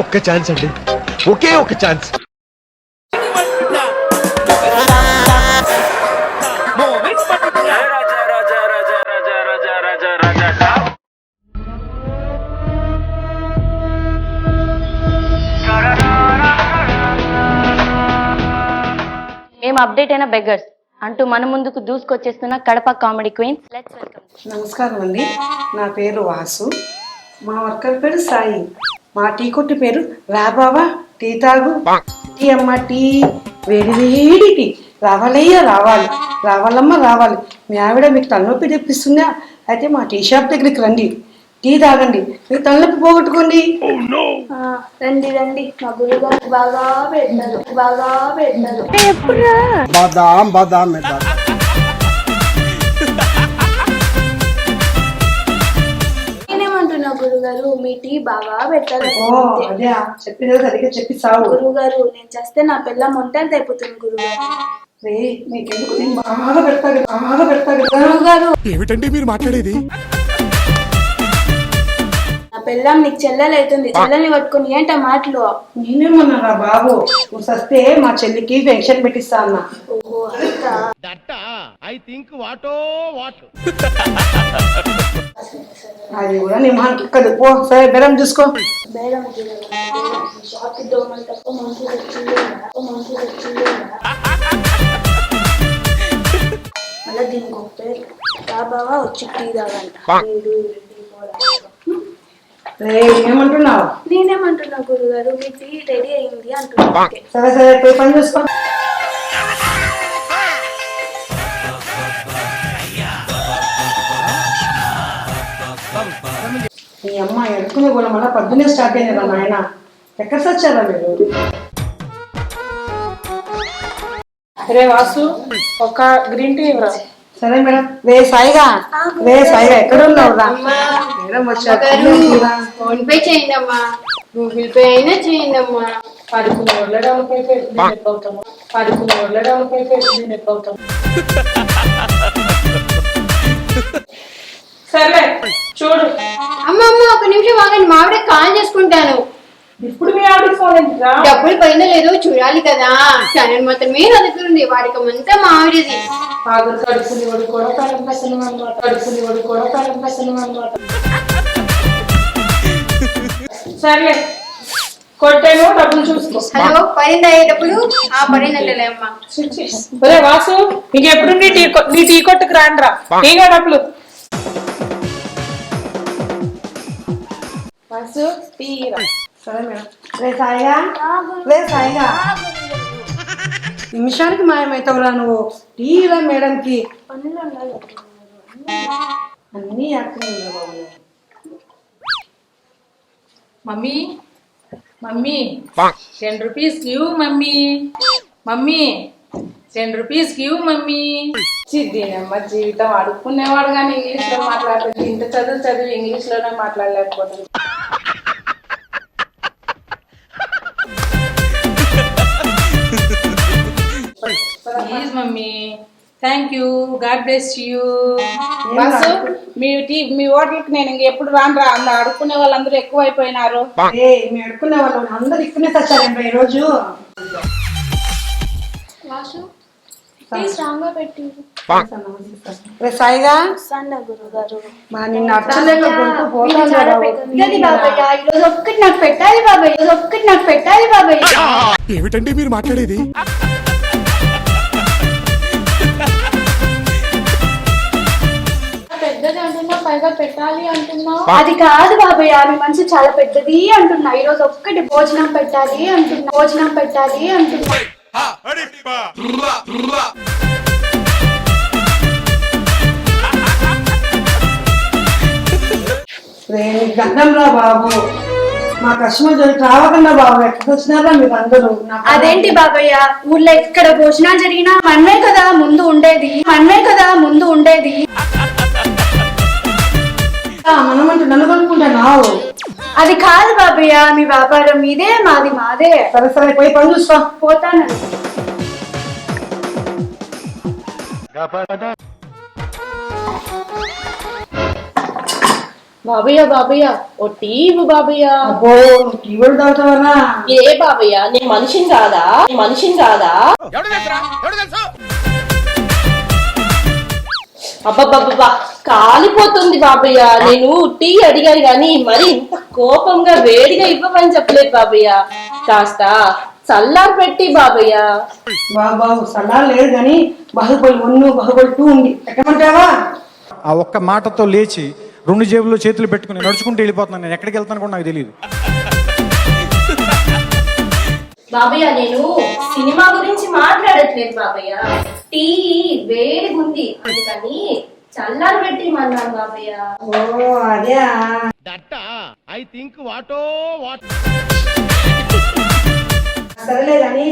ఒక్క ఛాన్స్ అండి. ఒకే ఒక ఛాన్స్. మేము అప్డేట్ అయిన బెగ్గర్స్. అంటూ మన ముందుకు దూసుకొచ్చేస్తున్న కడప కామెడీ లెట్స్ వెల్కమ్ నమస్కారం అండి. నా పేరు వాసు. మా వర్కర్ పేరు సాయి. మా టీ కొట్టు పేరు రాబావా టీ తాగు. టీ అమ్మ టీ. వేడి వేడి టీ. రావాలయ్యా రావాలి. రావాలమ్మ రావాలి. మీ ఆవిడ మీకు తలనొప్పి తెప్పిస్తుందా? అయితే మా టీ షాప్ దగ్గరికి రండి. టీ తాగండి. మీరు తలనొప్పి పోగొట్టుకోండి. రండి రండి. మా గురువు బాగా పెట్టారు బాగా పెట్టారు గురుగారు మీ టీ బాగా పెట్టాలి చెప్పిన సరిగ్గా చెప్పి సావు గురుగారు నేను చేస్తే నా పిల్ల ఒంటరి అయిపోతుంది గురుగారు. రే మీకెందుకు? నేను బాగా పెడతాను బాగా పెడతాను. కదా గురుగారు. ఏమిటండి మీరు మాట్లాడేది? నా పిల్లం నీకు చెల్లెలు అవుతుంది. చెల్లెల్ని పట్టుకుని ఏంట మాటలు? నేనేమన్నారా బాబు? నువ్వు సస్తే మా చెల్లికి పెన్షన్ పెట్టిస్తా అన్నా. ఓహో అంతా. అది కూడా నీ ఎక్కదు పో సరే బెరం చూసుకో. బేరం దోమలు తప్ప మళ్ళీ దీనికి ఒక పేరు బాబా వచ్చి టీ తాగంట. వీడు వీడి పోరా. ఏమంటున్నావు? నేనేమంటున్నా గురుగారు మీ టీ రెడీ అయింది అంటున్నా. సరే సరే పోయి పని చూసుకో. మీ అమ్మ ఎడుకునే కూడా మళ్ళీ పొద్దున్నే స్టార్ట్ అయినారా నాయన. ఎక్కడ సచ్చారా మీరు? రే వాసు ఒక గ్రీన్ టీ ఇవ్వరా? సరే మేడం. రే సాయిగా. రే సాయిగా ఎక్కడ ఉన్నావు రా మేడం వచ్చారు ఫోన్ పే చేయండి అమ్మా. గూగుల్ పే అయినా చేయండి అమ్మా. అయితే దీన్ని ఎప్పుడవుతాము పడుకుని వదలడానికి అయితే దీన్ని ఎప్పుడవుతాము సర్లే చూడు. అమ్మ అమ్మ ఒక నిమిషం ఆగండి. మావిడ కాల్ చేసుకుంటాను. ఇప్పుడు మీ డబ్బులు పైన లేదో చూడాలి కదా. ఛానల్ మాత్రమే నా దగ్గర ఉంది. వాడికి అంతా మావిడది ఆగురు కడుపుని వాడు కూడా తలం పెసను అనమాట కడుపుని వాడు కూడా తలం పెసను అనమాట సర్లే కొట్టాను డబ్బులు చూసుకో. హలో పడింది అయ్యేటప్పుడు ఆ పడినట్లే అమ్మా. ఒరే వాసు ఇంకెప్పుడు నీ టీ నీ టీ కొట్టుకు రాండ్రా టీగా డబ్బులు? వాసు టీ. సరే మేడం రే సాయిగా రే సాయిగా నిమిషానికి మాయమవుతావురా నువ్వు. టీరా మేడంకి. అన్నీ acting mummy mummy ten rupees give mummy. Mummy ten rupees give mummy. చిద్దినమ్మ జీవితం అడుక్కునేవాడు కానీ ఇంగ్లీష్లో మాట్లాడుతుంది ఇంత చదువు చదివి ఇంగ్లీష్లోనే మాట్లాడలేకపోతుంది. Please mummy. Thank you God bless you bus? Me tea మీ హోటల్కి నేను ఇంక ఎప్పుడు రాను రా. అందులో అడుక్కునే వాళ్ళందరూ ఎక్కువ అయిపోయినారు అడుక్కునే వాళ్ళం అందరు ఇక్కడనే తెచ్చారండి ఈరోజు. రే సాయిగా. మా నిన్న అచ్చలేక గొంతు బాబాయ్ ఒక్కటి నాకు పెట్టాలి బాబాయ్ ఈరోజు ఒక్కటి నాకు పెట్టాలి బాబాయ్ ఏమిటండి మీరు మాట్లాడేది? పెద్దది అంటున్నా పైగా పెట్టాలి అంటున్నా అది కాదు బాబాయ్ మీ మనసు చాలా పెద్దది అంటున్నా. ఈ రోజు ఒక్కటి భోజనం పెట్టాలి అంటున్నా. భోజనం పెట్టాలి అంటున్నా. గండం రా బాబు. మా కస్టమర్ జోలికి రావకుండా బాబు. ఎక్కడికి వచ్చినారా మీరు అందరూ? అదేంటి బాబయ్య? ఊళ్ళో ఎక్కడ భోజనాలు జరిగినా మనమే కదా ముందు ఉండేది. మనమే కదా ముందు ఉండేది. మనమంటూ నన్ను కొనుక్కుంటున్నావు అది కాదు బాబయ్య మీ వ్యాపారం మీదే మాది మాదే. సరే సరే పోయి పని చూసుకో. పోతాను. బాబయ్య బాబయ్య ఓ టీ ఇవ్వు బాబయ్య కూడా తాగుతావరా ఏ బాబయ్య నేను మనిషిని కాదా? నేను మనిషిని కాదా? అబ్బబ్బబ్బా కాలిపోతుంది బాబయ్య. నేను టీ అడిగాను కానీ మరి ఇంత కోపంగా వేడిగా ఇవ్వమని చెప్పలేదు బాబయ్య. కాస్త చల్లారి పెట్టి బాబయ్య. బాబు బాబు సలాం లేదు కానీ బాహుబలి వన్ బాహుబలి టూ ఉంది. ఎక్కమంటావా ఆ ఒక్క మాటతో లేచి రెండు జేబుల్లో చేతులు పెట్టుకుని నడుచుకుంటూ వెళ్ళిపోతున్నాను. నేను ఎక్కడికి వెళ్తాను కూడా నాకు తెలియదు బాబయ్య నేను సినిమా గురించి మాట్లాడట్లేదు బాబయ్య. టీ వేడిగుంది. అందుకని చల్లారి పెట్టి మన్నాను బాబయ్య. ఓ అదే. సరేలే కానీ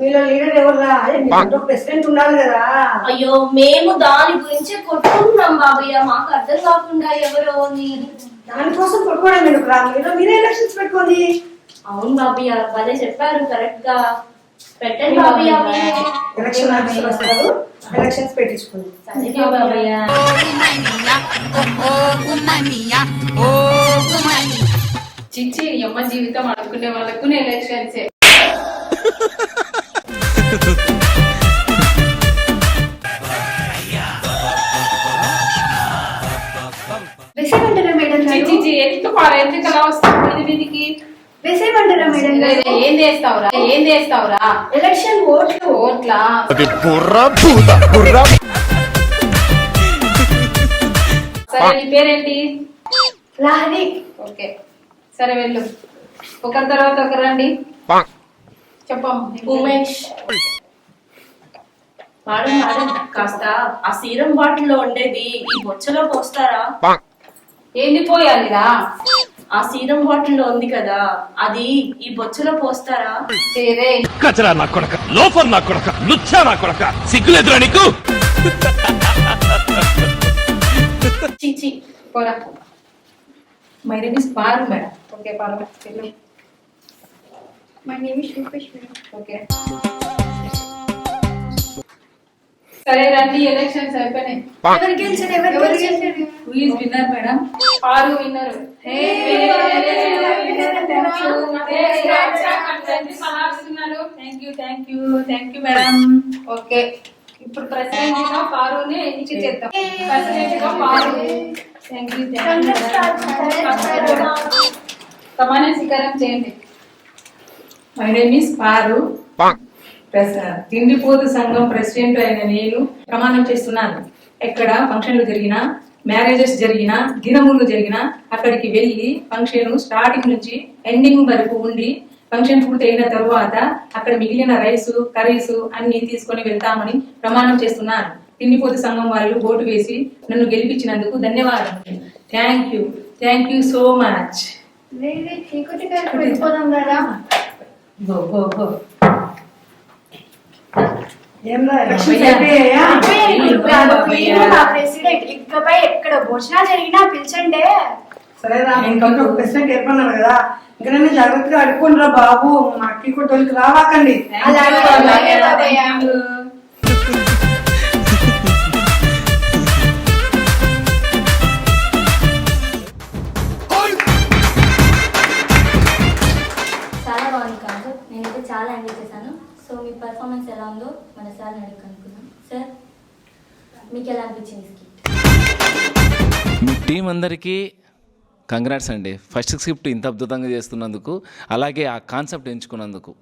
మీలో లీడర్ ఎవర్రా? అదే ప్రెసిడెంట్ ఉండాలి కదా. అయ్యో మేము దాని గురించే కొట్టుకుంటున్నాం బాబయ్య. మాకు అర్థం కాకుండా ఎవరో అని. దానికోసం కొట్టుకోవడం ఎందుకు రా మీలో మీరే ఎలక్షన్స్ పెట్టుకోండి. అవును బాబయ్య భలే చెప్పారు. కరెక్ట్గా పెట్టండి బాబయ్య మీరే. ఎలక్షన్ ఆఫీసర్ వస్తారు. ఎలక్షన్స్ పెట్టించుకోండి సరే బాబయ్య చిచ్చి అమ్మ జీవితం అనుకునే వాళ్ళకు ఎలక్షన్సే గారు? చిచ్చి ఎందుకు ఎందుకు అలా వస్తావు ఇది వీధికి వేసేయమంటారా మేడం గారు ఏం చేస్తావురా? ఏం చేస్తావురా? ఎలక్షన్ ఓట్లు. ఓట్లా? అది బుర్ర భూత బుర్ర సరే నీ పేరేంటి? లహరి. ఓకే. సరే వెళ్ళు. ఒకరి తర్వాత ఒకరు రండి. చెప్పమ్మ ఉమేష్. మేడం మేడం కాస్త ఆ సీరం బాటిల్లో ఉండేది. ఈ బొచ్చలో పోస్తారా? ఏంది పోయాలిరా? ఆ సీరం బాటిల్లో ఉంది కదా అది ఈ బొచ్చలో పోస్తారా? సరే. కచరా నా కొడక లోఫర్ నా కొడక లుచ్చా నా కొడక సిగ్గులేదురా నీకు? చీచి పోరా. My name is Paru madam okay Paru my name is Rupesh madam okay సరే రండి ఎలక్షన్స్ అయిపోయినాయి ఎవరు గెలిచారు ఎవరు గెలిచారు who is winner madam winner thank you thank you thank you madam okay ఇప్పుడు ప్రెసిడెంట్గా పారుని చేద్దాం ప్రెసిడెంట్గా పారు థ్యాంక్ యూ సమాన స్వీకారం చేయండి మై నేమ్ ఇస్ పారు తిండిపోతు సంఘం ప్రెసిడెంట్ అయిన నేను ప్రమాణం చేస్తున్నాను. ఎక్కడ ఫంక్షన్లు జరిగినా మ్యారేజెస్ జరిగినా దినములు జరిగినా అక్కడికి వెళ్ళి ఫంక్షన్ స్టార్టింగ్ నుంచి ఎండింగ్ వరకు ఉండి ఫంక్షన్ పూర్తి అయిన తరువాత అక్కడ మిగిలిన రైస్ కర్రీస్ అన్ని తీసుకొని వెళ్తామని ప్రమాణం చేస్తున్నాను తిండిపోతు సంఘం వాళ్ళు ఓటు వేసి నన్ను గెలిపించినందుకు ధన్యవాదాలు thank you. Thank you so much లేదు చీకటి గారికి వెళ్ళిపోదాం కదా గో గో గో ఏం రా ఎలక్షన్స్ అయిపోయాయా ప్రెసిడెంట్. ఇకపై ఎక్కడ భోజనాలు జరిగినా పిలిచండి. సరే ఇంకొక ఒక ప్రెసిడెంట్ ఏర్పడినారు కదా. ఇంకా నన్ను జాగ్రత్తగా అడుక్కోండి రా బాబు. మా టీ కొట్టోళ్ళకి రావాకండి. చాలా బాగుంది కాన్సెప్ట్ నేనైతే చాలా ఎంజాయ్ చేశాను. మీ పర్ఫార్మెన్స్ ఎలా ఉందో మన సార్ అడిగి అనుకున్నాం సార్ మీకు ఎలా అనిపించింది స్కిట్? మీ టీం అందరికీ కంగ్రాట్స్ అండి. ఫస్ట్ స్క్రిప్ట్ ఇంత అద్భుతంగా చేస్తున్నందుకు అలాగే ఆ కాన్సెప్ట్ ఎంచుకున్నందుకు.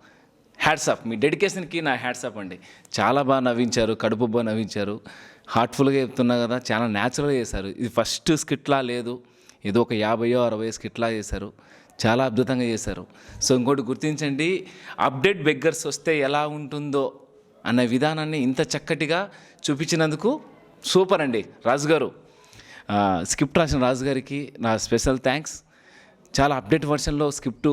హ్యాట్సాప్ మీ డెడికేషన్కి నా హ్యాట్సాప్ అండి. చాలా బాగా నవ్వించారు కడుపు బాగా నవ్వించారు. హార్ట్ఫుల్గా చెప్తున్నా కదా చాలా న్యాచురల్గా చేశారు. ఇది ఫస్ట్ స్కిట్లా లేదు. ఏదో ఒక యాభైయో అరవై స్కిట్లా చేశారు. చాలా అద్భుతంగా చేశారు. సో ఇంకోటి గుర్తించండి అప్డేట్ బెగ్గర్స్ వస్తే ఎలా ఉంటుందో అన్న విధానాన్ని ఇంత చక్కటిగా చూపించినందుకు సూపర్ అండి. రాజు గారు స్క్రిప్ట్ రాసిన రాజు గారికి నా స్పెషల్ థ్యాంక్స్. చాలా అప్డేట్ వర్షన్లో స్క్రిప్ట్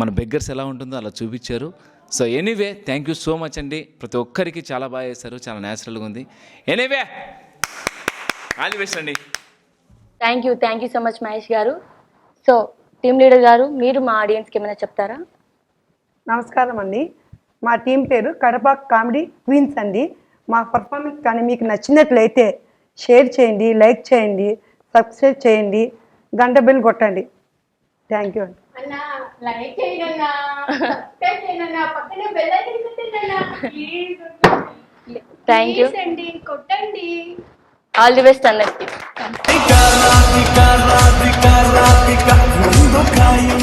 మన బెగ్గర్స్ ఎలా ఉంటుందో అలా చూపించారు. So anyway thank you so much అండి. ప్రతి ఒక్కరికి చాలా బాగా చేశారు చాలా న్యాచురల్గా ఉంది. ఎనీవే ఆల్ ది బెస్ట్ అండి. Thank you thank you so much Mahesh గారు. సో టీమ్ లీడర్ గారు మీరు మా ఆడియన్స్కి ఏమైనా చెప్తారా? నమస్కారం అండి. మా టీం పేరు కడప కామెడీ క్వీన్స్ అండి. మా పర్ఫార్మెన్స్ కానీ మీకు నచ్చినట్లయితే షేర్ చేయండి లైక్ చేయండి సబ్స్క్రైబ్ చేయండి గంట బిల్ కొట్టండి. థ్యాంక్ యూ అండి. థ్యాంక్ యూ కొట్టండి. ఆల్ ది బెస్ట్ అందరికి రాధిక రాధిక రాధిక ముందు కాయి